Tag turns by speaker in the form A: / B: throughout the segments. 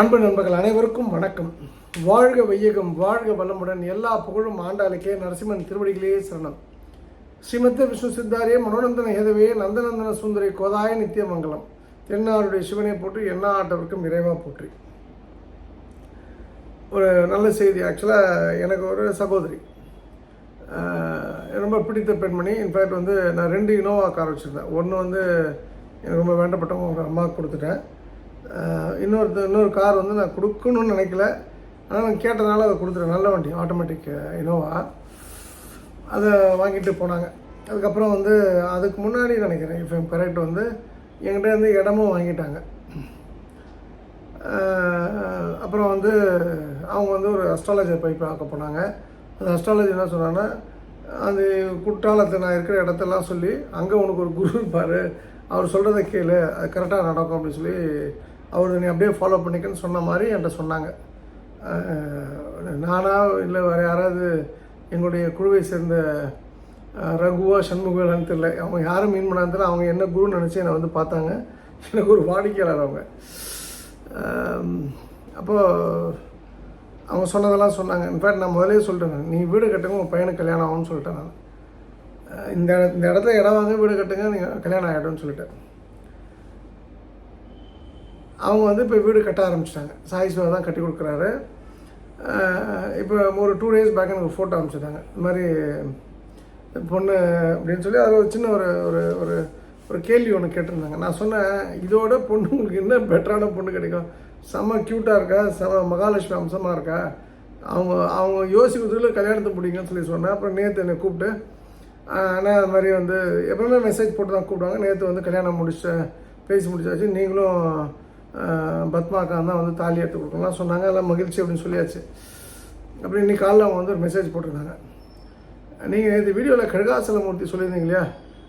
A: அன்பு நண்பர்கள் அனைவருக்கும் வணக்கம். வாழ்க வையகம் வாழ்க வளமுடன் எல்லா புகழும் ஆண்டாளுக்கே நரசிம்மன் திருவடிகளே சரணம். ஸ்ரீமத்த விஷ்ணு சித்தாரிய மனோநந்தன ஹேதவே நந்தநந்தன சுந்தரி கோதாய நித்தியமங்கலம் தென்னாருடைய சிவனை போற்றி எல்லா ஆட்டவருக்கும் இறைவா போற்றி. ஒரு நல்ல செய்தி ஆக்சுவலாக எனக்கு ஒரு சகோதரி. ரொம்ப பிடித்த பெண்மணி. இன்ஃபேக்ட் வந்து நான் ரெண்டு இனோவா கார் வச்சுருந்தேன். ஒன்று வந்து எனக்கு ரொம்ப வேண்டப்பட்டவங்க அவங்க அம்மாவுக்கு கொடுத்துட்டேன். இன்னொரு இன்னொரு கார் வந்து நான் கொடுக்கணும்னு நினைக்கல. ஆனால் நான் கேட்டதுனால அதை கொடுத்துட்டேன். நல்ல வண்டி ஆட்டோமேட்டிக் இனோவா அதை வாங்கிட்டு போனாங்க. அதுக்கப்புறம் வந்து அதுக்கு முன்னாடி நினைக்கிறேன் இப்போ கரெக்ட் வந்து என்கிட்ட வந்து இடமும் வாங்கிட்டாங்க. அப்புறம் வந்து அவங்க வந்து ஒரு அஸ்ட்ராலஜர் போய் பார்க்க போனாங்க. அந்த அஸ்ட்ராலஜி என்ன சொன்னாங்கன்னா அந்த குற்றாலத்தை நான் இருக்கிற இடத்தெல்லாம் சொல்லி அங்கே உனக்கு ஒரு குரு இருப்பார். அவர் சொல்கிறத கேளு. அது கரெக்டாக நடக்கும் அப்படின்னு சொல்லி அவர் நீ அப்படியே ஃபாலோ பண்ணிக்கன்னு சொன்ன மாதிரி என்கிட்ட சொன்னாங்க. நானாக நானா இல்லை வேறு யாராவது எங்களுடைய குழுவை சேர்ந்த ரகுவா சண்முகலான்னு தெரியல. அவங்க யாரும் மீன் பண்ணாந்தில் அவங்க என்ன குருன்னு நினச்சி என்னை வந்து பார்த்தாங்க. எனக்கு ஒரு வாடிக்கையாளர் அவங்க. அப்போது அவங்க சொன்னதெல்லாம் சொன்னாங்க. இன்ஃபேக்ட் நான் முதலே சொல்லிட்டேன் நீ வீடு கட்டுங்க உங்கள் பையனுக்கு கல்யாணம் ஆகும்னு சொல்லிட்டேன் நான். இந்த இந்த இடத்துல இடம் வாங்க வீடு கட்டுங்க நீங்கள் கல்யாணம் ஆகிடும்னு சொல்லிட்டேன். அவங்க வந்து இப்போ வீடு கட்ட ஆரம்பிச்சிட்டாங்க. சாய் சிவா தான் கட்டி கொடுக்குறாரு. இப்போ ஒரு டூ டேஸ் பேக் எனக்கு ஃபோட்டோ அனுப்பிச்சிட்டாங்க இந்த மாதிரி பொண்ணு அப்படின்னு சொல்லி அதில் ஒரு சின்ன ஒரு ஒரு ஒரு ஒரு கேள்வி ஒன்று கேட்டிருந்தாங்க. நான் சொன்னேன் இதோட பொண்ணு உங்களுக்கு என்ன பெட்டரான பொண்ணு கிடைக்கும்? செம்ம க்யூட்டாக இருக்கா? செம மகாலட்சுமி அம்சமாக இருக்கா? அவங்க அவங்க யோசிக்கிறதுக்குள்ள கல்யாணத்தை பிடிங்கன்னு சொல்லி சொன்னேன். அப்புறம் நேற்று என்னை கூப்பிட்டு ஆனால் அது மாதிரி வந்து எப்பவுமே மெசேஜ் போட்டு தான் கூப்பிடுவாங்க. நேற்று வந்து கல்யாணம் முடிச்ச பேசி முடிச்சாச்சு. நீங்களும் ஆஹ், பத்மாக்கா தான் வந்து தாலி எடுத்து கொடுக்கலாம் சொன்னாங்க. அதெல்லாம் மகிழ்ச்சி அப்படின்னு சொல்லியாச்சு. அப்படி இன்னைக்கு காலைல அவங்க வந்து ஒரு மெசேஜ் போட்டிருந்தாங்க. நீங்கள் நேற்று வீடியோவில் கடுகாசலமூர்த்தி சொல்லியிருந்தீங்க இல்லையா?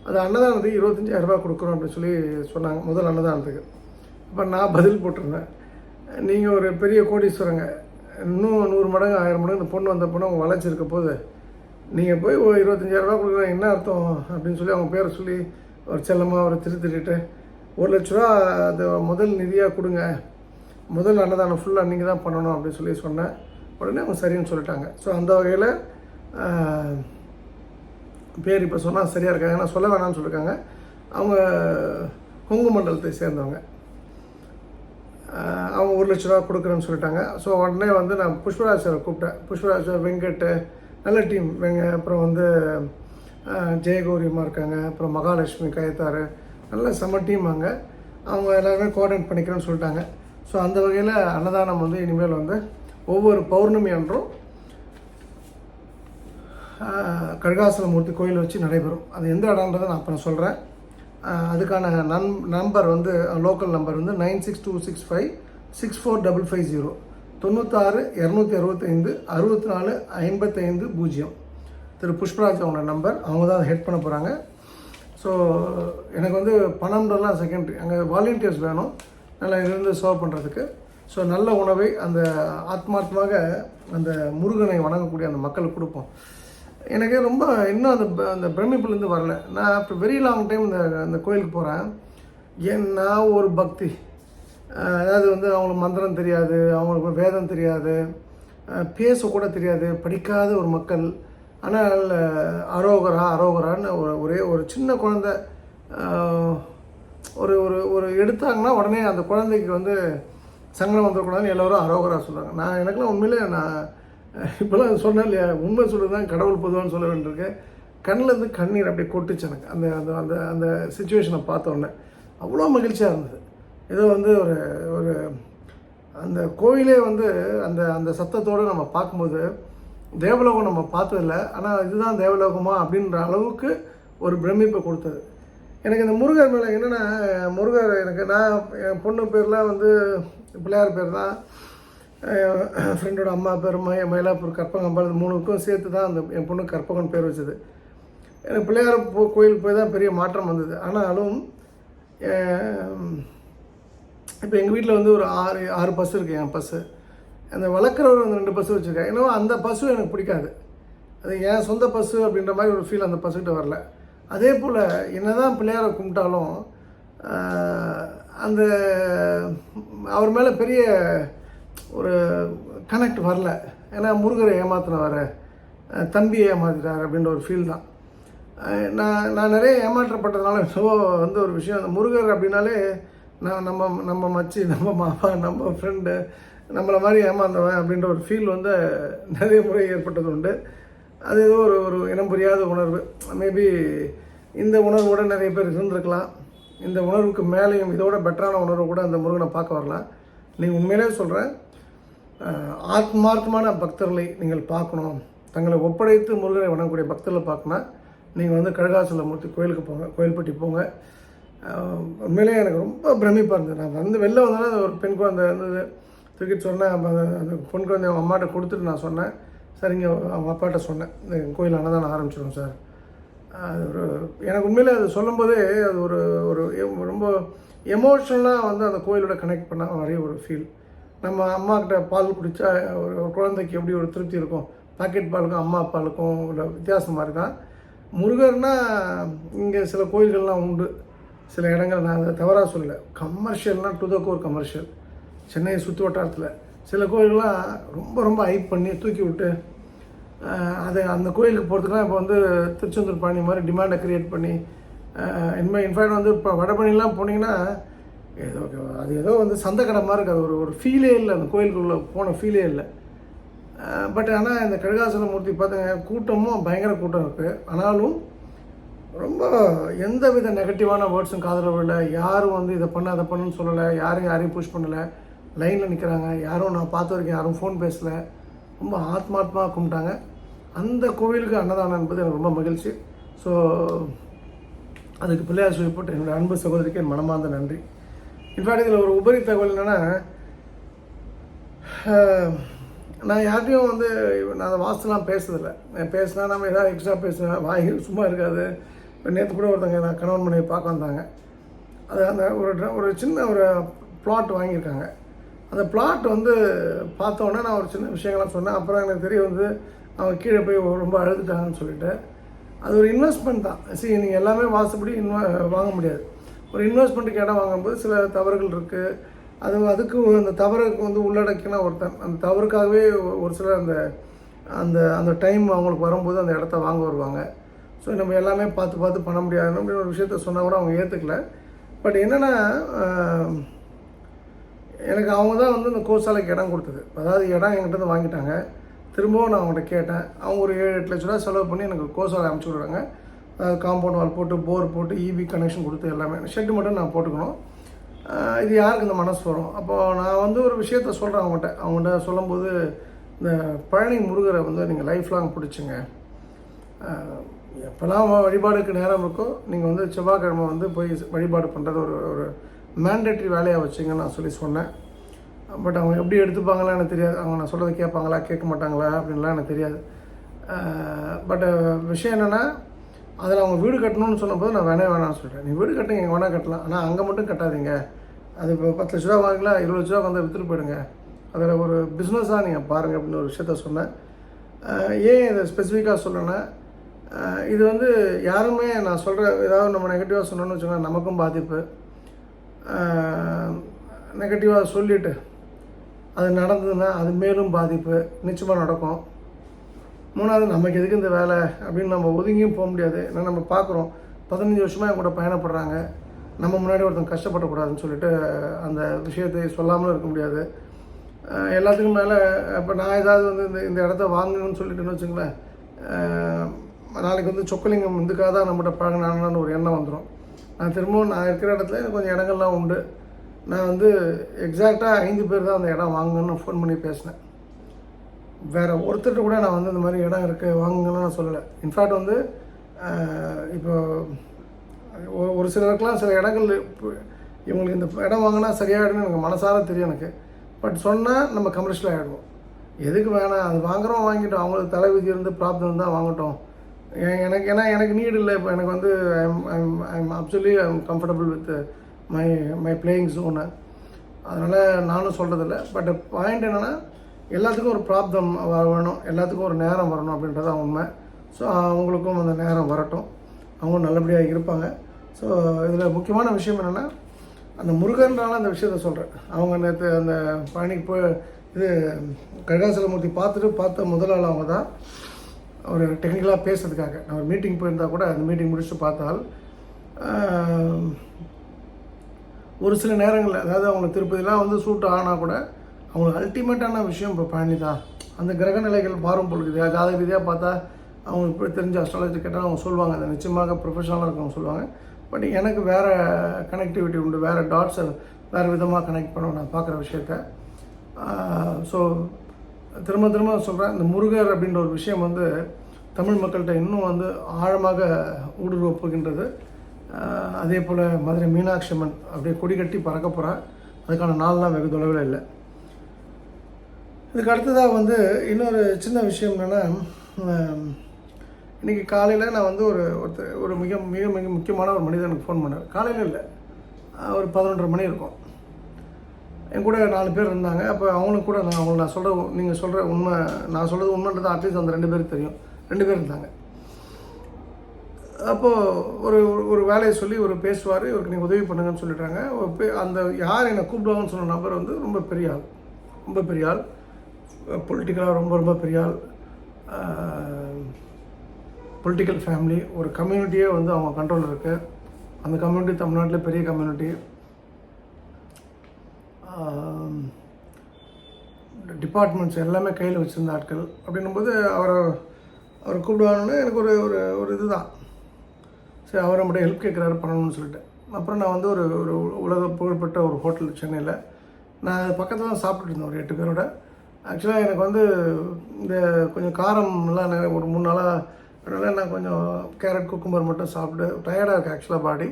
A: அது அன்னதானத்துக்கு இருபத்தஞ்சாயிரம் ரூபாய் கொடுக்குறோம் அப்படின்னு சொல்லி சொன்னாங்க. முதல் அன்னதானத்துக்கு. அப்போ நான் பதில் போட்டிருந்தேன். நீங்கள் ஒரு பெரிய கோடீஸ்வரங்க. இன்னும் நூறு மடங்கு ஆயிரம் மடங்கு இந்த பொண்ணு வந்த பொண்ணு அவங்க வளைச்சிருக்க போது நீங்கள் போய் ஒரு இருபத்தஞ்சாயிரம் ரூபாய் கொடுக்குறேன் என்ன அர்த்தம் அப்படின்னு சொல்லி அவங்க பேரை சொல்லி ஒரு செல்லமாக ஒரு திரு திருட்டு ஒரு லட்ச ரூபா அது முதல் நிதியாக கொடுங்க. முதல் அன்னதானம் ஃபுல்லாக நீங்கள் தான் பண்ணணும் அப்படின்னு சொல்லி சொன்னேன். உடனே அவங்க சரின்னு சொல்லிட்டாங்க. ஸோ அந்த வகையில் பேர் இப்போ சொன்னால் சரியாக இருக்காங்க ஆனால் சொல்ல வேணாம்னு சொல்லியிருக்காங்க அவங்க கொங்கு மண்டலத்தை சேர்ந்தவங்க. அவங்க ஒரு லட்ச ரூபா கொடுக்குறேன்னு சொல்லிட்டாங்க. ஸோ உடனே வந்து நான் புஷ்பராஜ் சாரை கூப்பிட்டேன். புஷ்பராஜ் சார் வெங்கட் நல்ல டீம். வெங்க அப்புறம் வந்து ஜெயகௌரியமாக இருக்காங்க. அப்புறம் மகாலட்சுமி கயத்தார் நல்ல செம்ம டீம் அங்கே. அவங்க எல்லாருமே கோஆர்டினேட் பண்ணிக்கிறேன்னு சொல்லிட்டாங்க. ஸோ அந்த வகையில் அன்னதானம் வந்து இனிமேல் வந்து ஒவ்வொரு பௌர்ணமி அன்றும் கருகாசலமூர்த்தி கோயில் வச்சு நடைபெறும். அது எந்த இடம்ன்றதை நான் அப்புறம் சொல்கிறேன் அதுக்கான நன் நம்பர் வந்து லோக்கல் நம்பர் வந்து nine six two six five six four double five zero தொண்ணூத்தாறு இரநூத்தி அறுபத்தைந்து அறுபத்தி நாலு ஐம்பத்தைந்து பூஜ்ஜியம். திரு புஷ்பராஜ் அவங்களோட நம்பர் அவங்க தான் ஹெட் பண்ண போகிறாங்க ஸோ எனக்கு வந்து பணம்ன்றலாம் செகண்டரி அங்கே வாலண்டியர்ஸ் வேணும். நல்லா இருந்து சர்வ் பண்ணுறதுக்கு ஸோ நல்ல உணவை அந்த ஆத்மார்த்தமாக அந்த முருகனை வணங்கக்கூடிய அந்த மக்களுக்கு கொடுப்போம். எனக்கு ரொம்ப இன்னும் அந்த ப- அந்த பிரமிப்புலேருந்து வரல. நான் ஆஃப்டர் வெரி லாங் டைம் இந்த அந்த கோயிலுக்கு போகிறேன் ஏன் நான் ஒரு பக்தி. அதாவது வந்து அவங்களுக்கு மந்திரம் தெரியாது அவங்களுக்கு வேதம் தெரியாது. பேசக்கூட தெரியாது. படிக்காத ஒரு மக்கள். ஆனால் அரோகரா அரோகரான்னு ஒரு ஒரே ஒரு சின்ன குழந்தை ஒரு ஒரு ஒரு எடுத்தாங்கன்னா உடனே அந்த குழந்தைக்கு வந்து சங்கடம் வந்துடக்கூடாதுன்னு எல்லோரும் அரோகரா சொல்கிறாங்க நான் எனக்குலாம் உண்மையிலே நான் இப்போலாம் சொன்னேன் இல்லையா? உண்மை சொல்கிறது தான் கடவுள் பொதுவான்னு சொல்ல வேண்டியிருக்கு. கண்ணில் இருந்து கண்ணீர் அப்படியே கொட்டுச்சு எனக்கு. அந்த அந்த அந்த அந்த சுச்சுவேஷனை பார்த்த உடனே. அவ்வளோ மகிழ்ச்சியாக இருந்தது. ஏதோ வந்து ஒரு ஒரு அந்த கோயிலே வந்து அந்த அந்த சத்தத்தோடு நம்ம பார்க்கும்போது தேவலோகம் நம்ம பார்த்ததில்ல. ஆனால் இதுதான் தேவலோகமா அப்படின்ற அளவுக்கு ஒரு பிரமிப்பை கொடுத்தது. எனக்கு இந்த முருகர் மேலே என்னென்னா முருகர் எனக்கு நான் என் பொண்ணு பேர்லாம் வந்து பிள்ளையார் பேர் தான். ஃப்ரெண்டோட அம்மா பேர் மய மயிலாப்பூர் கற்பகம்பாள் மூணுக்கும் சேர்த்து தான் அந்த என் பொண்ணு கற்பகன் பேர் வச்சது. எனக்கு பிள்ளையார் போ கோயில் போய் தான் பெரிய மாற்றம் வந்தது. ஆனாலும் இப்போ எங்கள் வீட்டில் வந்து ஒரு ஆறு ஆறு பஸ் இருக்குது என் பஸ்ஸு. அந்த வளர்க்குறவர் வந்து ரெண்டு பசு வச்சுருக்காரு ஏன்னா அந்த பசு எனக்கு பிடிக்காது. அது என் சொந்த பசு அப்படின்ற மாதிரி ஒரு ஃபீல் அந்த பசுக்கிட்ட வரல. அதே போல் என்னதான் பிள்ளையாரை கும்பிட்டாலும் அந்த அவர் மேலே பெரிய ஒரு கனெக்ட் வரல. ஏன்னா முருகரை ஏமாத்தினவர் தம்பியை ஏமாத்திட்டார் அப்படின்ற ஒரு ஃபீல் தான். நான் நான் நிறைய ஏமாற்றப்பட்டதுனால ஸோ வந்து ஒரு விஷயம் அந்த முருகர் அப்படின்னாலே நான் நம்ம நம்ம மச்சி நம்ம மாமா நம்ம ஃப்ரெண்டு நம்மளை மாதிரி ஏமாந்தவன் அப்படின்ற ஒரு ஃபீல் வந்து நிறைய முறை ஏற்பட்டது உண்டு. அது ஏதோ ஒரு ஒரு இனம் புரியாத உணர்வு. மேபி இந்த உணர்வோட நிறைய பேர் இருந்திருக்கலாம். இந்த உணர்வுக்கு மேலேயும் இதோட பெட்டரான உணர்வு கூட அந்த முருகனை பார்க்க வரலாம். நீங்கள் உண்மையிலே சொல்கிறேன் ஆத்மார்த்தமான பக்தர்களை நீங்கள் பார்க்கணும். தங்களை ஒப்படைத்து முருகனை வணங்கக்கூடிய பக்தர்களை பார்க்கணும். நீங்கள் வந்து கழுகாசலமூர்த்தி கோயிலுக்கு போங்க கோயில்பட்டி போங்க. உண்மையிலே உண்மையிலேயே எனக்கு ரொம்ப பிரமிப்பாக இருந்தது. நான் வந்து வெளில வந்தோன்னா ஒரு பெண் குழந்தை இருந்தது. தூக்கிட்டு சொன்னேன் அந்த பொன் குழந்தை அவங்க அம்மாட்ட கொடுத்துட்டு நான் சொன்னேன். சரிங்க அவங்க அப்பாட்ட சொன்னேன். இந்த கோயில் அன்னதானம் ஆரம்பிச்சிடும் சார். அது ஒரு எனக்கு உண்மையில் அது சொல்லும்போதே அது ஒரு ஒரு ரொம்ப எமோஷ்னலாக வந்து அந்த கோயிலோட கனெக்ட் பண்ண மாதிரி ஒரு ஃபீல் நம்ம அம்மாக்கிட்ட பால் குடித்தா ஒரு குழந்தைக்கு எப்படி ஒரு திருப்தி இருக்கும்? பாக்கெட் பாலுக்கும் அம்மா பாலுக்கும் உள்ள வித்தியாசம் மாதிரி தான் இங்கே சில கோயில்கள்லாம் உண்டு. சில இடங்கள் நான் அதை தவறாக சொல்லலை. கமர்ஷியல்னால் டு த கோர் கமர்ஷியல் சென்னையை சுற்று வட்டாரத்தில். சில கோயில்கள்லாம் ரொம்ப ரொம்ப ஹைப் பண்ணி தூக்கி விட்டு அது அந்த கோயிலுக்கு போகிறதுக்குலாம் இப்போ வந்து திருச்செந்தூர் பாணி மாதிரி டிமாண்டை க்ரியேட் பண்ணி இனிமேல் இன்ஃபேக்ட் வந்து இப்போ வடபழனிலாம் போனீங்கன்னா ஏதோ அது ஏதோ வந்து சந்த கடை மாதிரி இருக்காது. ஒரு ஒரு ஃபீலே இல்லை. அந்த கோயிலுக்குள்ளே போன ஃபீலே இல்லை. பட் ஆனால் இந்த கழுகாசன மூர்த்தி பார்த்துங்க கூட்டமும் பயங்கர கூட்டம் இருக்குது ஆனாலும் ரொம்ப எந்த வித நெகட்டிவான வேர்ட்ஸும் காதல விடல. யாரும் வந்து இதை பண்ண அதை பண்ணுன்னு சொல்லலை. யாரும் யாரையும் புஷ் பண்ணலை. லைனில் நிற்கிறாங்க யாரும் நான் பார்த்த வரைக்கும் யாரும் ஃபோன் பேசலை. ரொம்ப ஆத்மாத்மாக கும்பிட்டாங்க. அந்த கோவிலுக்கு அன்னதானம் என்பது எனக்கு ரொம்ப மகிழ்ச்சி. ஸோ அதுக்கு பிள்ளையார் சொல்லி போட்டு என்னோட அன்பு சகோதரிக்கு என் மனமார்ந்த நன்றி. இன்ஃபேக்ட் இதில் ஒரு உபரி தகவல் என்னென்னா நான் யார்கிட்டையும் வந்து நான் அந்த வாஸ்துலாம் பேசுறதில்லை. நான் பேசினா நம்ம ஏதாவது எக்ஸ்ட்ரா பேசுனா வாய் சும்மா இருக்காது. நேற்று கூட ஒருத்தங்க நான் கணவன் மனைவி பார்க்க வந்தாங்க. அது அந்த ஒரு ஒரு சின்ன ஒரு பிளாட் வாங்கியிருக்காங்க. அந்த பிளாட் வந்து பார்த்தோன்னே நான் ஒரு சின்ன விஷயங்கள்லாம் சொன்னேன். அப்புறம் எனக்கு தெரிய வந்து அவங்க கீழே போய் ரொம்ப அழுதுட்டாங்கன்னு சொல்லிட்டு. அது ஒரு இன்வெஸ்ட்மெண்ட் தான். சரி நீங்கள் எல்லாமே வாசப்படி இன்வெ வாங்க முடியாது. ஒரு இன்வெஸ்ட்மெண்ட்டுக்கு இடம் வாங்கும்போது சில தவறுகள் இருக்குது அது அதுக்கு அந்த தவறுக்கு வந்து உள்ளடக்கினா ஒருத்தன். அந்த தவறுக்காகவே ஒரு சிலர் அந்த அந்த அந்த டைம் அவங்களுக்கு வரும்போது அந்த இடத்த வாங்க வருவாங்க. ஸோ நம்ம எல்லாமே பார்த்து பார்த்து பண்ண முடியாது அப்படின்னு ஒரு விஷயத்த சொன்னால் கூட அவங்க ஏற்றுக்கல பட் என்னென்னா எனக்கு அவங்க தான் வந்து இந்த கோசாலைக்கு இடம் கொடுத்தது. அதாவது இடம் என்கிட்ட வந்து வாங்கிட்டாங்க. திரும்பவும் நான் அவங்கள்ட்ட கேட்டேன். அவங்க ஒரு ஏழு எட்டு லட்ச ரூபா செலவு பண்ணி எனக்கு கோசாலை அனுப்பிச்சி விடுறாங்க. காம்பவுண்ட் வால் போட்டு போர் போட்டு இபி கனெக்ஷன் கொடுத்து எல்லாமே. ஷெட்டு மட்டும் நான் போட்டுக்கணும். இது யாருக்கு இந்த மனசு வரும்? அப்போது நான் வந்து ஒரு விஷயத்த சொல்கிறேன் அவங்ககிட்ட. அவங்கள்ட்ட சொல்லும்போது இந்த பழனி முருகரை வந்து நீங்கள் லைஃப் லாங் பிடிச்சிங்க எப்போல்லாம் வழிபாடுக்கு நேரம் இருக்கோ நீங்கள் வந்து செவ்வாய்க்கிழமை வந்து போய் வழிபாடு பண்ணுறது ஒரு ஒரு மேண்டேட்ரி வேலையாக வச்சுங்கன்னு நான் சொல்லி சொன்னேன். பட் அவங்க எப்படி எடுத்துப்பாங்களா எனக்கு தெரியாது. அவங்க நான் சொல்கிறத கேட்பாங்களா கேட்க மாட்டாங்களா அப்படின்லாம் எனக்கு தெரியாது. பட் விஷயம் என்னென்னா அதில் அவங்க வீடு கட்டணும்னு சொன்னபோது நான் வேணே வேணாம்னு சொல்கிறேன் நீ வீடு கட்டுங்க எங்கே வேணால் கட்டலாம். ஆனால் அங்கே மட்டும் கட்டாதீங்க. அது இப்போ பத்து லட்ச ரூபா வாங்கலாம் இருபது லட்ச ரூபா வந்து விற்றுட்டு போயிடுங்க. அதில் ஒரு பிஸ்னஸாக நீங்கள் பாருங்கள் அப்படின்னு ஒரு விஷயத்த சொன்னேன். ஏன் இதை ஸ்பெசிஃபிக்காக சொல்லணும்னா இது வந்து யாருமே நான் சொல்கிற ஏதாவது நம்ம நெகட்டிவாக சொன்னோன்னு வச்சுக்கோங்க நமக்கும் பாதிப்பு. நெகட்டிவாக சொல்லிவிட்டு அது நடந்ததுன்னா அது மேலும் பாதிப்பு நிச்சயமாக நடக்கும். மூணாவது நமக்கு எதுக்கு இந்த வேலை அப்படின்னு நம்ம ஒதுங்கியும் போக முடியாது. ஏன்னா நம்ம பார்க்குறோம் பதினஞ்சு வருஷமாக என் கூட பயணப்படுறாங்க. நம்ம முன்னாடி ஒருத்தன் கஷ்டப்படக்கூடாதுன்னு சொல்லிட்டு அந்த விஷயத்தை சொல்லாமலும் இருக்க முடியாது. எல்லாத்துக்கும் மேலே இப்போ நான் ஏதாவது வந்து இந்த இந்த இடத்த வாங்கணும்னு சொல்லிட்டுன்னு வச்சுங்களேன் நாளைக்கு வந்து சொக்கலிங்கம் இதுக்காக தான் நம்மகிட்ட பழகினாங்கன்னு ஒரு எண்ணம் வந்துடும் நான் திரும்பவும் நான் இருக்கிற இடத்துல எனக்கு கொஞ்சம் இடங்கள்லாம் உண்டு. நான் வந்து எக்ஸாக்டாக ஐந்து பேர் தான் அந்த இடம் வாங்கணும்னு ஃபோன் பண்ணி பேசினேன். வேறு ஒருத்தர்கிட்ட கூட நான் வந்து இந்த மாதிரி இடம் இருக்குது வாங்குங்கன்னு நான் சொல்லலை. இன்ஃபேக்ட் வந்து இப்போ ஒரு- ஒரு சிலருக்குலாம் சில இடங்கள் இப்போ இவங்களுக்கு இந்த இடம் வாங்கினா சரியாயிடும்னு எனக்கு மனசார தெரியும் எனக்கு. பட் சொன்னால் நம்ம கமர்ஷியல் ஆகிடுவோம் எதுக்கு வேணாம் அது வாங்குறோம் வாங்கிட்டோம் அவங்களுக்கு தலைவிதி இருந்து ப்ராப்ளம் இருந்தால் வாங்கட்டும். எனக்கு ஏன்னா எனக்கு நீடு இல்லை. இப்போ எனக்கு வந்து I'm I'm I'm அப்சுவலி I'm comfortable with my my playing zone அதனால் நானும் சொல்கிறதில்ல பட் பாயிண்ட் என்னென்னா எல்லாத்துக்கும் ஒரு ப்ராப்ளம் வேணும் எல்லாத்துக்கும் ஒரு நேரம் வரணும் அப்படின்றது தான் உண்மை. ஸோ அவங்களுக்கும் அந்த நேரம் வரட்டும். அவங்க நல்லபடியாக இருப்பாங்க. ஸோ இதில் முக்கியமான விஷயம் என்னென்னா அந்த முருகன்றால அந்த விஷயத்த சொல்கிறேன் அவங்க நேற்று அந்த பழனிக்கு போய் இது கைலாசலமூர்த்தி பார்த்துட்டு பார்த்த முதலாள் அவங்க தான். ஒரு டெக்னிக்கலாக பேசுறதுக்காக. நான் ஒரு மீட்டிங் போயிருந்தா கூட அந்த மீட்டிங் முடிச்சுட்டு பார்த்தால் ஒரு சில நேரங்களில் அதாவது அவங்க திருப்பதிலாம் வந்து சூட் ஆனால் கூட அவங்களுக்கு அல்டிமேட்டான விஷயம் இப்போ பழனி தான் அந்த கிரக நிலைகள் மாறும் பொழுது ஜாதக ரீதியாக பார்த்தா அவங்க இப்படி தெரிஞ்ச அஸ்ட்ராலஜி கேட்டால் அவங்க சொல்லுவாங்க. அது நிச்சயமாக ப்ரொஃபஷனலாக இருக்கவங்க சொல்லுவாங்க. பட் எனக்கு வேறு கனெக்டிவிட்டி உண்டு வேறு டாட்ஸை வேறு விதமாக கனெக்ட் பண்ணுவோம் நான் பார்க்குற விஷயத்த. ஸோ திரும்ப திரும்ப சொல்கிறேன் இந்த முருகர் அப்படின்ற ஒரு விஷயம் வந்து தமிழ் மக்கள்கிட்ட இன்னும் வந்து ஆழமாக ஊடுருவ போகின்றது. அதே போல் மதுரை மீனாட்சி அம்மன் அப்படியே கொடி கட்டி பறக்க போகிறேன் அதுக்கான நாள்லாம் வெகு தொலைவில் இல்லை. இதுக்கு அடுத்ததாக வந்து இன்னொரு சின்ன விஷயம் என்னென்னா இன்றைக்கி காலையில் நான் வந்து ஒரு ஒருத்தர் ஒரு மிக மிக மிக முக்கியமான ஒரு மனிதனுக்கு ஃபோன் பண்ணேன். காலையில் இல்லை ஒரு பதினொன்றரை மணி இருக்கும். என் கூட நாலு பேர் இருந்தாங்க. அப்போ அவங்களுக்கு கூட நான் அவங்களை நான் சொல்கிற நீங்கள் சொல்கிற உண்மை நான் சொல்கிறது உண்மைன்றது அட்லீஸ்ட் அந்த ரெண்டு பேருக்கு தெரியும். ரெண்டு பேர் இருந்தாங்க. அப்போது ஒரு ஒரு வேலையை சொல்லி ஒரு பேசுவார் இவருக்கு நீங்கள் உதவி பண்ணுங்கன்னு சொல்லிட்டாங்க. அந்த யார் என்னை கூப்பிடுவாங்கன்னு சொன்ன நபர் வந்து ரொம்ப பெரிய ஆள். ரொம்ப பெரிய ஆள். பொலிட்டிக்கலாக ரொம்ப ரொம்ப பெரிய ஆள். பொலிட்டிக்கல் ஃபேமிலி ஒரு கம்யூனிட்டியே வந்து அவங்க கண்ட்ரோலில் இருக்குது அந்த கம்யூனிட்டி தமிழ்நாட்டில் பெரிய கம்யூனிட்டி டிபார்ட்மெண்ட்ஸ் எல்லாமே கையில் வச்சுருந்த ஆட்கள். அப்படின்னும்போது அவரை அவர் கூப்பிடுவாங்கன்னு எனக்கு ஒரு ஒரு ஒரு இதுதான். சரி அவர் நம்மகிட்ட ஹெல்ப் கேட்குறாரு பண்ணணும்னு சொல்லிட்டு. அப்புறம் நான் வந்து ஒரு ஒரு உலக புகழ்பெற்ற ஒரு ஹோட்டல் சென்னையில் நான் பக்கத்தில் தான் சாப்பிட்டுட்டு இருந்தேன் ஒரு எட்டு பேரோட. ஆக்சுவலாக எனக்கு வந்து இந்த கொஞ்சம் காரம்லாம் நிறைய ஒரு மூணு நாளாக நான் கொஞ்சம் கேரட் குக்கும்பர் மட்டும் சாப்பிட்டு டயர்டாக இருக்குது ஆக்சுவலாக பாடி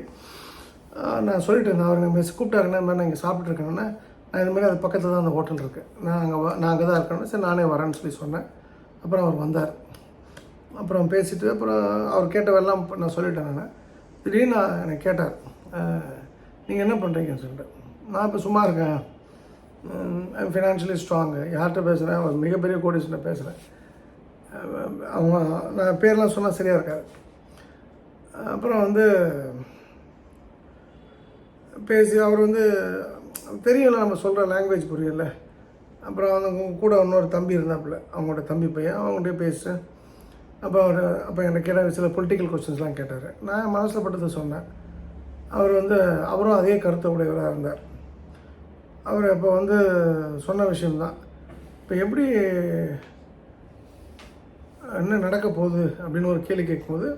A: நான் சொல்லிட்டு இருந்தேன் அவர் மெஸ் கூப்பிட்டாருன்னா இந்த மாதிரி நான் இங்கே சாப்பிட்ருக்கேன்னா நான் அது பக்கத்தில் தான் அந்த ஹோட்டல் இருக்குது நான் அங்கே வ நான் அங்கே தான் இருக்கேன்னு சரி நானே வரேன்னு சொல்லி சொன்னேன். அப்புறம் அவர் வந்தார். அப்புறம் பேசிட்டு அப்புறம் அவர் கேட்டவெல்லாம் நான் சொல்லிட்டேன் நான். திடீர்னு நான் என்னை கேட்டார். நீங்கள் என்ன பண்ணுறீங்கன்னு சொல்லிட்டு. நான் இப்போ சும்மா இருக்கேன். ஐம் ஃபினான்ஷியலி ஸ்ட்ராங்கு யார்கிட்ட பேசுகிறேன் ஒரு மிகப்பெரிய கோடீஸ்வரனை பேசுகிறேன் அவங்க நான் பேர்லாம் சொன்னால் சரியாக இருக்காது. அப்புறம் வந்து பேசி அவர் வந்து தெரியல நம்ம சொல்கிற லாங்குவேஜ் புரியல. அப்புறம் அவங்க கூட இன்னொரு தம்பி இருந்தாப்புல அவங்களோட தம்பி பையன் அவங்கள்ட்ட பேசிட்டேன் அப்போ அவர் அப்போ எனக்கு கேட்ட சில பொலிட்டிக்கல் கொஸ்டின்ஸ்லாம் கேட்டார். நான் மனசில் பட்டதை சொன்னேன். அவர் வந்து அவரும் அதே கருத்தை உடையவராக இருந்தார். அவர் அப்போ வந்து சொன்ன விஷயம்தான். இப்போ எப்படி என்ன நடக்க போகுது அப்படின்னு ஒரு கேள்வி கேட்கும்போது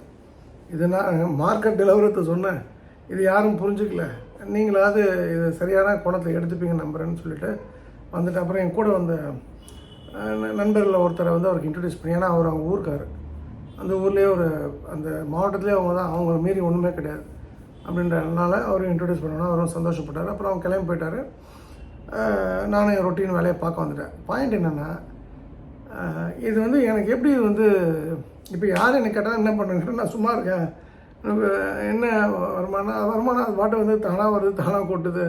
A: இது நான் மார்க்கெட் நிலவரத்தை சொன்னேன். இது யாரும் புரிஞ்சுக்கல. நீங்களாவது இது சரியான கோணத்தை எடுத்துப்பீங்க நம்புறேன்னு சொல்லிட்டு வந்துட்டு அப்புறம் என் கூட வந்த ந- நண்பர்களில் ஒருத்தரை வந்து அவருக்கு இன்ட்ரடியூஸ் பண்ணி ஏன்னா அவர் அவங்க ஊருக்கார். அந்த ஊர்லேயே ஒரு அந்த மாவட்டத்திலே அவங்க தான் அவங்க மீறி ஒன்றுமே கிடையாது. அப்படின்றதுனால அவரும் இன்ட்ரடியூஸ் பண்ணோன்னா அவரும் சந்தோஷப்பட்டார். அப்புறம் அவங்க கிளம்பி போயிட்டார். நானும் என் ரொட்டீன் வேலையை பார்க்க வந்துட்டேன். பாயிண்ட் என்னென்னா இது வந்து எனக்கு எப்படி இது வந்து இப்போ யார் என்னை கேட்டால் என்ன பண்ணுங்க நான் சும்மா இருக்கேன். என்ன வருமானம்? வருமானம் அது பாட்டு வந்து தானாக வருது தானாக கொட்டுது.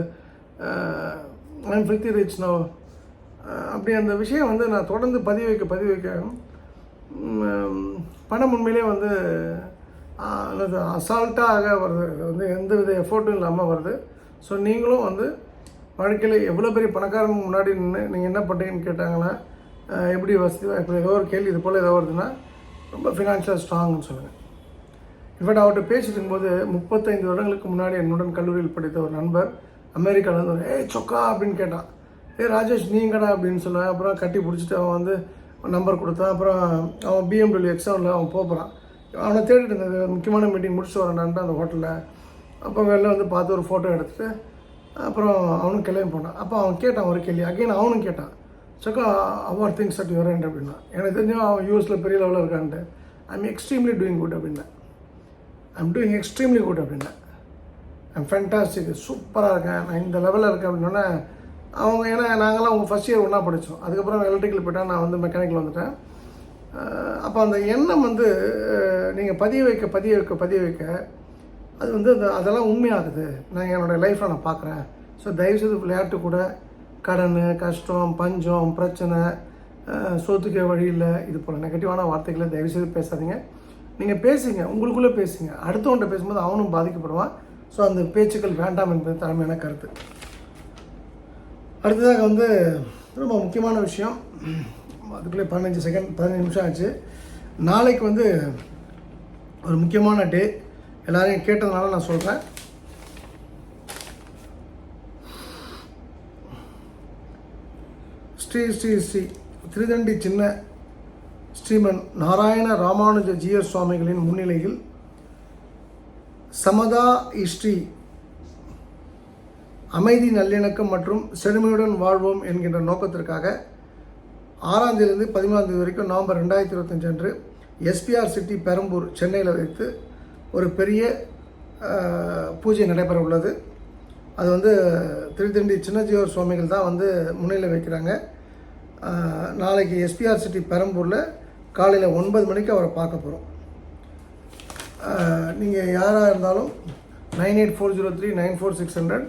A: ஐம் ஃபிஃப்டி ரிச் நோ அப்படி அந்த விஷயம் வந்து நான் தொடர்ந்து பதிவு வைக்க பதிவு வைக்க பணம் உண்மையிலே வந்து அல்லது அசால்ட்டாக வருது. வந்து எந்த வித எஃபோர்ட்டும் இல்லாமல் வருது. ஸோ நீங்களும் வந்து வாழ்க்கையில் எவ்வளோ பெரிய பணக்காரங்க முன்னாடி நின்று நீங்கள் என்ன பண்ணுறீங்கன்னு கேட்டாங்கன்னா எப்படி வசதி இப்போ ஏதோ ஒரு கேள்வி இது போல் ஏதோ வருதுன்னா ரொம்ப ஃபினான்ஷியல் ஸ்ட்ராங்னு சொல்லுங்கள் இன்ஃபேக்ட் அவர்கிட்ட பேசிட்டு இருக்கும்போது முப்பத்தைந்து வருடங்களுக்கு முன்னாடி என்னுடன் கல்லூரியில் படித்த ஒரு நண்பர் அமெரிக்காவிலேருந்து ஒரு ஏய் சொக்கா அப்படின்னு கேட்டான். ஏய் ராஜேஷ் நீங்கடா அப்படின்னு சொன்னேன் அப்புறம் கட்டி பிடிச்சிட்டு அவன் வந்து நம்பர் கொடுத்தான். அப்புறம் அவன் பிஎம்டபிள்யூ எக்ஸாமில் அவன் போகிறான் அவனை தேடிட்டு இருந்தது முக்கியமான மீட்டிங் முடிச்சுட்டு வரேன்டான்ட்டு அந்த ஹோட்டலில் அப்போ வெளில வந்து பார்த்து ஒரு ஃபோட்டோ எடுத்துட்டு அப்புறம் அவனும் கிளம்பி போனான். அப்போ அவன் கேட்டான் ஒரு கேள்வி. அகைன் அவனும் கேட்டான். சொக்கா அவர் திங்ஸ் அட் யுவர் அப்படின்னா எனக்கு தெரிஞ்சவன் அவன் யூஎஸில் பெரிய லெவலில் இருக்கான்ட்டு. ஐம் எக்ஸ்ட்ரீம்லி டூயிங் குட் அப்படின்னா ஐம் டூயிங் எக்ஸ்ட்ரீம்லி குட் அப்படின்னா. ஐம் ஃபேண்டாஸ்டிக் சூப்பராக இருக்கேன். நான் இந்த லெவலில் இருக்கேன் அப்படின்னோடனே அவங்க ஏன்னா நாங்களாம் அவங்க ஃபஸ்ட் இயர் ஒன்றா படித்தோம் அதுக்கப்புறம் எலக்ட்ரிக்கல் போயிட்டேன் நான் வந்து மெக்கானிக்கல் வந்துட்டேன். அப்போ அந்த எண்ணம் வந்து நீங்கள் பதிய வைக்க பதிய வைக்க பதிய வைக்க அது வந்து அந்த அதெல்லாம் உண்மையாகுது. நான் என்னோடய லைஃப்பில் நான் பார்க்குறேன் ஸோ தயவுசெய்து விளையாட்டு கூட கடன் கஷ்டம் பஞ்சம் பிரச்சனை அஹ், வழியில் இது போல் நெகட்டிவான வார்த்தைகளை தயவுசெய்து பேசாதீங்க. நீங்கள் பேசுங்க உங்களுக்குள்ளே பேசுங்க. அடுத்தவன்கிட்ட பேசும்போது அவனும் பாதிக்கப்படுவான். ஸோ அந்த பேச்சுக்கள் வேண்டாம் என்பது தலைமையான கருத்து. அடுத்ததாக வந்து ரொம்ப முக்கியமான விஷயம். அதுக்குள்ளே பதினஞ்சு செகண்ட் பதினஞ்சு நிமிஷம் ஆச்சு. நாளைக்கு வந்து ஒரு முக்கியமான டே. எல்லாரையும் கேட்டதுனால நான் சொல்கிறேன் ஸ்ரீ ஸ்ரீ ஸ்ரீ திருதண்டி சின்ன ஸ்ரீமன் நாராயண ராமானுஜ ஜீயர் சுவாமிகளின் முன்னிலையில் சமதா இஸ்ரீ அமைதி நல்லிணக்கம் மற்றும் செழுமையுடன் வாழ்வோம் என்கின்ற நோக்கத்திற்காக ஆறாந்தேதியிலிருந்து பதிமூணாம் தேதி வரைக்கும் நவம்பர் ரெண்டாயிரத்தி இருபத்தஞ்சு அன்று எஸ்பிஆர் சிட்டி பெரம்பூர் சென்னையில் வைத்து ஒரு பெரிய பூஜை நடைபெற உள்ளது. அது வந்து திருத்தண்டி சின்னஜீவர் சுவாமிகள் தான் வந்து முன்னிலை வைக்கிறாங்க. நாளைக்கு எஸ்பிஆர் சிட்டி பெரம்பூரில் காலையில் ஒன்பது மணிக்கு அவரை பார்க்க போகிறோம் நீங்கள் யாராக இருந்தாலும் nine eight four zero three nine four six hundred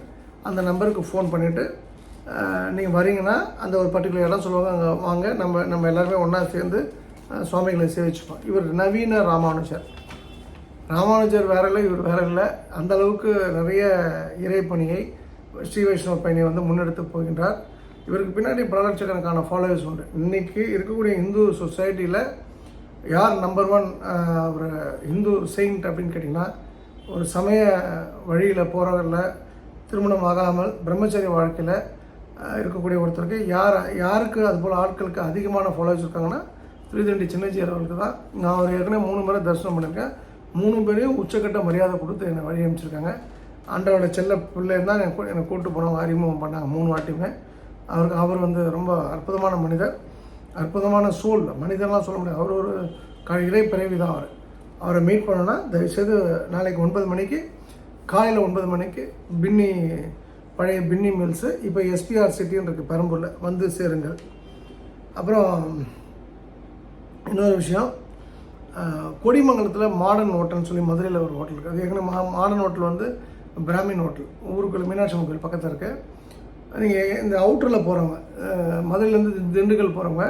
A: அந்த நம்பருக்கு ஃபோன் பண்ணிவிட்டு நீங்கள் வரீங்கன்னா அந்த ஒரு பர்டிகுலர் இடம் சொல்லுவாங்க அங்கே வாங்க நம்ம நம்ம எல்லாருமே ஒன்றா சேர்ந்து சுவாமிகளை சேவிச்சுப்போம். இவர் நவீன ராமானுஜர். ராமானுஜர் வேற இல்லை இவர் வேற இல்லை. அந்த அளவுக்கு நிறைய இறைப்பணியை ஸ்ரீ வைஷ்ணவ பயணியை வந்து முன்னெடுத்து போகின்றார். இவருக்கு பின்னாடி பல லட்சக்கணக்கான ஃபாலோவர்ஸ் உண்டு. இன்னைக்கு இருக்கக்கூடிய இந்து சொசைட்டியில் யார் நம்பர் ஒன் ஒரு இந்து செயின்ட் அப்படின்னு கேட்டிங்கன்னா ஒரு சமய வழியில் போகிறவரில் திருமணம் ஆகாமல் பிரம்மச்சரிய வாழ்க்கையில் இருக்கக்கூடிய ஒருத்தருக்கு யார் யாருக்கு அதுபோல் ஆட்களுக்கு அதிகமான ஃபாலோவர்ஸ் இருக்காங்கன்னா திருதண்டி சின்னஜி அவர்களுக்கு தான். நான் அவர் ஏற்கனவே மூணு முறை தரிசனம் பண்ணியிருக்கேன். மூணு பேரையும் உச்சக்கட்ட மரியாதை கொடுத்து என்னை வழி அனுப்பிச்சிருக்காங்க ஆண்டவரோட செல்ல பிள்ளைன்னு தான் என்னை கூப்பிட்டு போனவங்க அறிமுகம் பண்ணாங்க. மூணு வாட்டியுமே. அவருக்கு அவர் வந்து ரொம்ப அற்புதமான மனிதர். அற்புதமான சூழ் மனிதர்லாம் சொல்ல முடியாது. அவர் ஒரு க இறை பிறவி தான் அவர். அவரை மீட் பண்ணோன்னா தயவுசெய்து நாளைக்கு ஒன்பது மணிக்கு காலையில் ஒன்பது மணிக்கு பின்னி பழைய பின்னி மில்ஸு இப்போ எஸ்பிஆர் சிட்டின்னு இருக்குது பெரம்பூரில் வந்து சேருங்கள். அப்புறம் இன்னொரு விஷயம் கொடிமங்கலத்தில் மாடர்ன் ஹோட்டல்னு சொல்லி மதுரையில் ஒரு ஹோட்டல் இருக்குது அது ஏற்கனவே மா மாடர்ன் ஹோட்டல் வந்து பிராமின் ஹோட்டல். ஊருக்குள்ள மீனாட்சி அம்மன் கோயில் பக்கத்தில் இருக்குது நீங்கள் இந்த அவுட்டரில் போகிறவங்க மதுரையிலேருந்து திண்டுக்கல் போகிறவங்க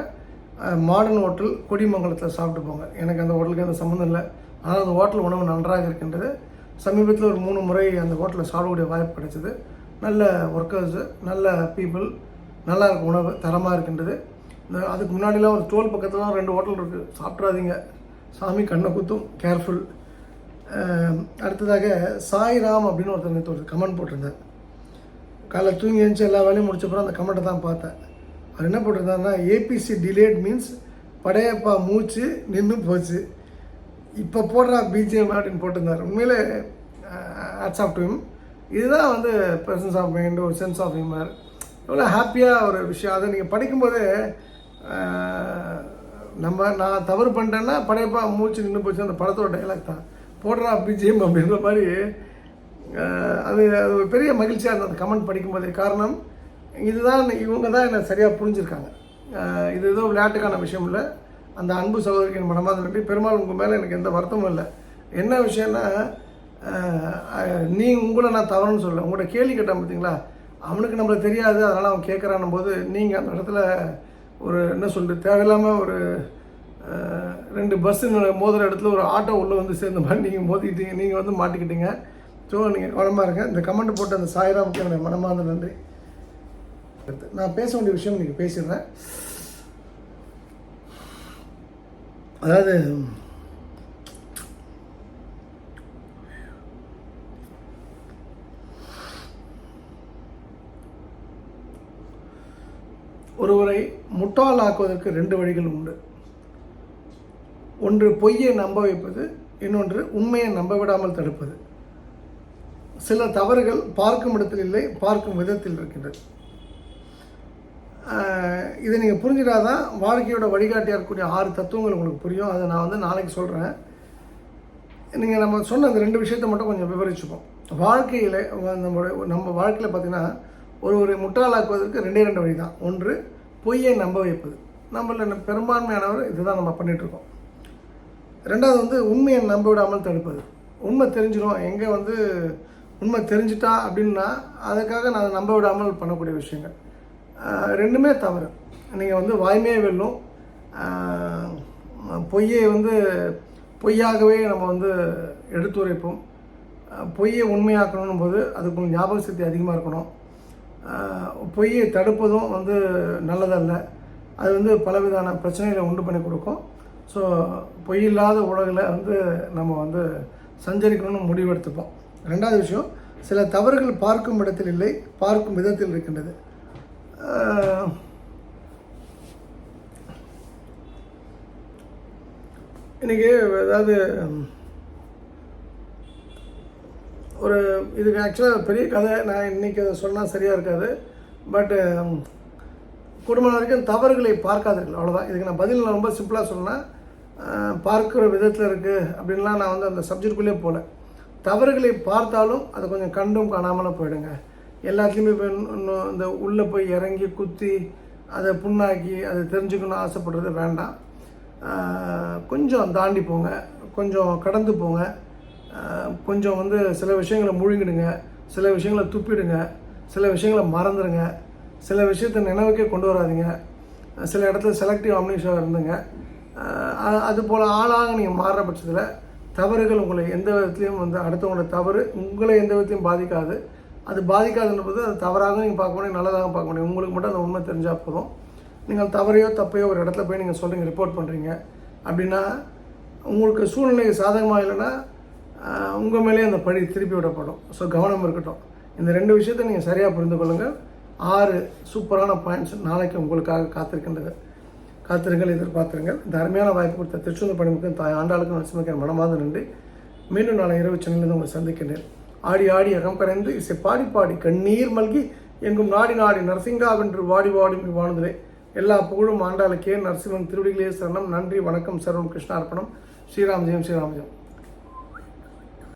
A: மாடர்ன் ஹோட்டல் கொடிமங்கலத்தில் சாப்பிட்டு போங்க. எனக்கு அந்த ஹோட்டலுக்கு அந்த சம்மந்தம் இல்லை. ஆனால் அந்த ஹோட்டல் உணவு நன்றாக இருக்கின்றது. சமீபத்தில் ஒரு மூணு முறை அந்த ஹோட்டலில் சாப்பிடக்கூடிய வாய்ப்பு கிடைச்சிது. நல்ல ஒர்க்கர்ஸு நல்ல பீப்புள் நல்லா இருக்கும் உணவு தரமாக இருக்கின்றது. இந்த அதுக்கு முன்னாடிலாம் ஒரு டோல் பக்கத்துலாம் ரெண்டு ஹோட்டல் இருக்குது சாப்பிட்றாதீங்க சாமி கண்ணை குத்தும். கேர்ஃபுல் அடுத்ததாக சாய்ராம் அப்படின்னு ஒருத்தர் ஒரு கமெண்ட் போட்டிருந்தார். காலைல தூங்கி எழுந்துச்சு எல்லா வேலையும் முடிச்சப்பறம் அந்த கமெண்ட்டை தான் பார்த்தேன். அவர் என்ன போட்டிருந்தாருன்னா ஏபிசி டிலேட் மீன்ஸ் படையப்பா மூச்சு நின்று போச்சு. இப்போ போடுறா பிஜிஎம் அப்படின்னு போட்டிருந்தார். உண்மையிலே ஹேட்ஸ் ஆஃப் டு இதுதான் வந்து பிரசன்ஸ் ஆஃப் மைண்ட் ஒரு சென்ஸ் ஆஃப் ஹியூமர் எவ்வளோ ஹாப்பியாக ஒரு விஷயம். அதை நீங்கள் படிக்கும்போது நம்ம நான் தவறு பண்ணிட்டேன்னா படையப்பா மூச்சு நின்று போச்சு அந்த படத்தோட டைலாக் தான். போடுறா பிஜிஎம் அப்படின்ற மாதிரி அது அது ஒரு பெரிய மகிழ்ச்சியாக இருந்தது. அந்த கமெண்ட் படிக்கும்போது. காரணம் இதுதான் இவங்க தான் என்னை சரியாக புரிஞ்சிருக்காங்க. இது ஏதோ விளையாட்டுக்கான விஷயம் இல்லை. அந்த அன்பு சகோதரிக்கு என் மனமார்ந்த நன்றி. பெருமாள் உங்கள் மேலே எனக்கு எந்த வருத்தமும் இல்லை. என்ன விஷயம்னா நீ உங்களை நான் தவறுன்னு சொல்ல உங்கள்கிட்ட கேள்வி கேட்டான் பார்த்தீங்களா அவனுக்கு நம்மளுக்கு தெரியாது. அதனால் அவன் கேட்குறான் போது நீங்கள் அந்த இடத்துல ஒரு என்ன சொல்கிறது தேவையில்லாமல் ஒரு ரெண்டு பஸ்ஸு மோதுகிற இடத்துல ஒரு ஆட்டோ உள்ளே வந்து சேர்ந்த மாதிரி நீங்கள் மோதிக்கிட்டீங்க. நீங்கள் வந்து மாட்டிக்கிட்டீங்க. ஸோ நீங்கள் கவனமாக இருங்க. இந்த கமெண்ட் போட்டு அந்த சாய்ராமுக்கு என்னுடைய மனமார்ந்த நன்றி. நான் பேச வேண்டிய விஷயம் நீங்கள் பேசிடுறேன். அதாவது ஒருவரை முட்டாளாக்குவதற்கு ரெண்டு வழிகள் உண்டு. ஒன்று பொய்யை நம்ப வைப்பது இன்னொன்று உண்மையை நம்ப விடாமல் தடுப்பது. சில தவறுகள் பார்க்கும் இடத்தில் இல்லை பார்க்கும் விதத்தில் இருக்கின்றது இதை நீங்கள் புரிஞ்சிடாதான் வாழ்க்கையோட வழிகாட்டியாக இருக்கக்கூடிய ஆறு தத்துவங்கள் உங்களுக்கு புரியும். அதை நான் வந்து நாளைக்கு சொல்கிறேன் நீங்கள் நம்ம சொன்ன அந்த ரெண்டு விஷயத்தை மட்டும் கொஞ்சம் விவரிச்சுப்போம். வாழ்க்கையில் நம்மளுடைய நம்ம வாழ்க்கையில் பார்த்திங்கன்னா ஒரு ஒரு முட்டாளாக்குவதற்கு ரெண்டே ரெண்டு வழி தான் ஒன்று பொய்யை நம்ப வைப்பது. நம்மள பெரும்பான்மையானவர் இதுதான் நம்ம பண்ணிகிட்ருக்கோம் ரெண்டாவது வந்து உண்மையை நம்ப விடாமல் தடுப்பது. உண்மை தெரிஞ்சிடும். எங்கே வந்து உண்மை தெரிஞ்சிட்டா அப்படின்னா அதுக்காக நான் அதை நம்ப விடாமல் பண்ணக்கூடிய விஷயங்கள். ரெண்டுமே தவறு. நீங்கள் வந்து வாய்மையே வெல்லும். பொய்யை வந்து பொய்யாகவே நம்ம வந்து எடுத்துரைப்போம். பொய்யை உண்மையாக்கணும் போது அதுக்கு ஞாபக சக்தி அதிகமாக இருக்கணும். பொய்யை தடுப்பதும் வந்து நல்லதல்ல. அது வந்து பலவிதமான பிரச்சனைகளை உண்டு பண்ணி கொடுக்கும். ஸோ பொய் இல்லாத உலகில் வந்து நம்ம வந்து சஞ்சரிக்கணும்னு முடிவெடுத்துப்போம். ரெண்டாவது விஷயம் சில தவறுகள் பார்க்கும் இடத்தில் இல்லை பார்க்கும் விதத்தில் இருக்கின்றது. இன்றைக்கி ஏதாவது ஒரு இதுக்கு ஆக்சுவலாக பெரிய கதை நான் இன்றைக்கி அதை சொன்னால் சரியாக இருக்காது. பட்டு குடும்பம் வரைக்கும் தவறுகளை பார்க்காதீர்கள் அவ்வளோதான் இதுக்கு நான் பதில் நான் ரொம்ப சிம்பிளாக சொன்னேன் பார்க்குற விதத்தில் இருக்குது அப்படின்லாம் நான் வந்து அந்த சப்ஜெக்டுக்குள்ளே போகல தவறுகளை பார்த்தாலும் அதை கொஞ்சம் கண்டும் காணாமலும் போயிடுங்க. எல்லாத்துலேயுமே இப்போ இன்னும் இந்த உள்ளே போய் இறங்கி குத்தி அதை புண்ணாக்கி அதை தெரிஞ்சுக்கணும்னு ஆசைப்படுறது வேண்டாம். கொஞ்சம் தாண்டி போங்க. கொஞ்சம் கடந்து போங்க. கொஞ்சம் வந்து சில விஷயங்களை முழுங்கிடுங்க. சில விஷயங்களை துப்பிடுங்க. சில விஷயங்களை மறந்துடுங்க சில விஷயத்தை நினைவுக்கே கொண்டு வராதீங்க. சில இடத்துல செலக்டிவ் அம்னிஷாக இருந்துங்க. அது போல் ஆளாக நீங்கள் மாறுற பட்சத்தில் தவறுகள் உங்களை எந்த விதத்துலையும் வந்து அடுத்தவங்களோட தவறு உங்களை எந்த விதத்தையும் பாதிக்காது. அது பாதிக்காதுன்ற போது அது தவறாக நீங்கள் பார்க்க முடியும் நல்லதாக பார்க்க முடியும். உங்களுக்கு மட்டும் அந்த உண்மை தெரிஞ்சால் போதும். நீங்கள் தவறையோ தப்பையோ ஒரு இடத்துல போய் நீங்கள் சொல்கிறீங்க ரிப்போர்ட் பண்ணுறீங்க அப்படின்னா உங்களுக்கு சூழ்நிலை சாதகமாக இல்லைன்னா உங்கள் மேலேயே அந்த பழி திருப்பி விடப்படும். ஸோ கவனம் இருக்கட்டும். இந்த ரெண்டு விஷயத்தை நீங்கள் சரியாக புரிந்து கொள்ளுங்கள் ஆறு சூப்பரான பாயிண்ட்ஸ் நாளைக்கு உங்களுக்காக காத்திருக்கின்றது. காத்திருங்கள் எதிர்பார்த்திருங்கள். இந்த அருமையான வாய்ப்பு கொடுத்த திருச்செந்தூர் பணிமுக்கும் தாய் ஆண்டாளுக்கும் நரசிம்மக்கன் மனமாத நன்றி. மீண்டும் நாளை இரவு சென்னையிலிருந்து உங்களை சந்திக்கின்றேன். ஆடி ஆடி அகம் கரைந்து இசை பாடி பாடி கண்ணீர் மல்கி எங்கும் நாடி நாடி நரசிங்காவென்று வாடி வாடி வாழ்ந்ததே. எல்லா புகழும் ஆண்டாளுக்கே நரசிம்மன் திருவடிகளே சரணம். நன்றி வணக்கம் சர்வம் கிருஷ்ணார்ப்பணம். ஸ்ரீராம் ஜெயம் ஸ்ரீராம் ஜெயம்.